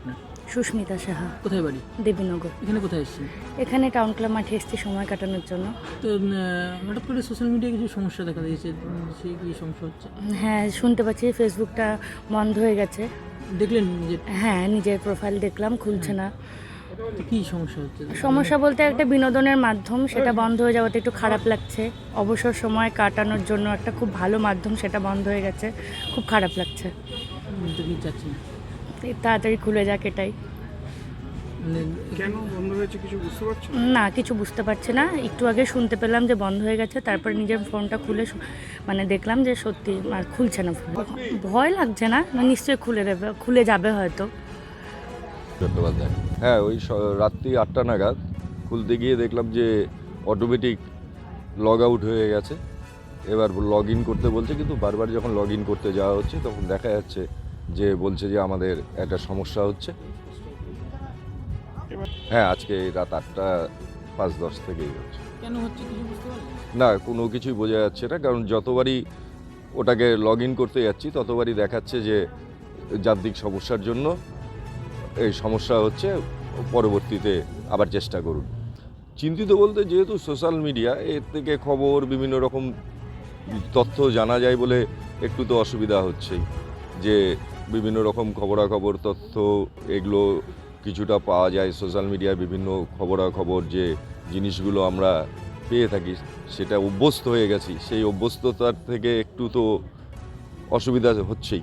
আপনার? সুস্মিতা সাহা। কোথায় বাড়ি? দেবীনগর। এখানে কোথায় এসেছেন? এখানে টাউন ক্লাব মাঠে এসেছি সময় কাটানোর জন্য। তো হঠাৎ করে সোশ্যাল মিডিয়ায় কিছু সমস্যা দেখা দিয়েছে সেই কি সমস্যা হচ্ছে? হ্যাঁ শুনতে পাচ্ছি ফেসবুকটা বন্ধ হয়ে গেছে। দেখলেন হ্যাঁ নিজের প্রোফাইল দেখলাম খুলছে না। তো কি সমস্যা হচ্ছে? সমস্যা বলতে একটা বিনোদনের মাধ্যম সেটা বন্ধ হয়ে যাওয়াতে একটু খারাপ লাগছে। অবসর সময় কাটানোর জন্য একটা খুব ভালো মাধ্যম সেটা বন্ধ হয়ে গেছে খুব খারাপ লাগছে। তাড়াতাড়ি খুলে যাক এটাই। মানে কেন বন্ধ হয়েছে কিছু বুঝতে পারছ না? কিছু বুঝতে পারছি না। একটু আগে শুনতে পেলাম যে বন্ধ হয়ে গেছে তারপর নিজের ফোনটা খুলে মানে দেখলাম যে সত্যি আর খুলছে না ফোন ভয় লাগছে না? না নিশ্চয়ই খুলে দেবে খুলে যাবে হয়তো। চট্টোপাধ্যায় হ্যাঁ ওই রাত্রি আটটা নাগাদ খুলতে গিয়ে দেখলাম যে অটোমেটিক লগ আউট হয়ে গেছে। এবার লগ ইন করতে বলছে কিন্তু বারবার যখন লগ ইন করতে যাওয়া হচ্ছে তখন দেখা যাচ্ছে যে বলছে যে আমাদের একটা সমস্যা হচ্ছে। হ্যাঁ আজকে রাত আটটা পাঁচ দশ থেকেই হচ্ছে। না কোনো কিছুই বোঝা যাচ্ছে না কারণ যতবারই ওটাকে লগ ইন করতে যাচ্ছি ততবারই দেখাচ্ছে যে যান্ত্রিক সমস্যার জন্য এই সমস্যা হচ্ছে পরবর্তীতে আবার চেষ্টা করুন। চিন্তিত বলতে যেহেতু সোশ্যাল মিডিয়া এর থেকে খবর বিভিন্ন রকম তথ্য জানা যায় বলে একটু তো অসুবিধা হচ্ছেই যে বিভিন্ন রকম খবরাখবর, তথ্য এগুলো কিছুটা পাওয়া যায়। সোশ্যাল মিডিয়ায় বিভিন্ন খবরাখবর যে জিনিসগুলো আমরা পেয়ে থাকি, সেটা অভ্যস্ত হয়ে গেছি। সেই অভ্যস্ততার থেকে একটু তো অসুবিধা হচ্ছেই।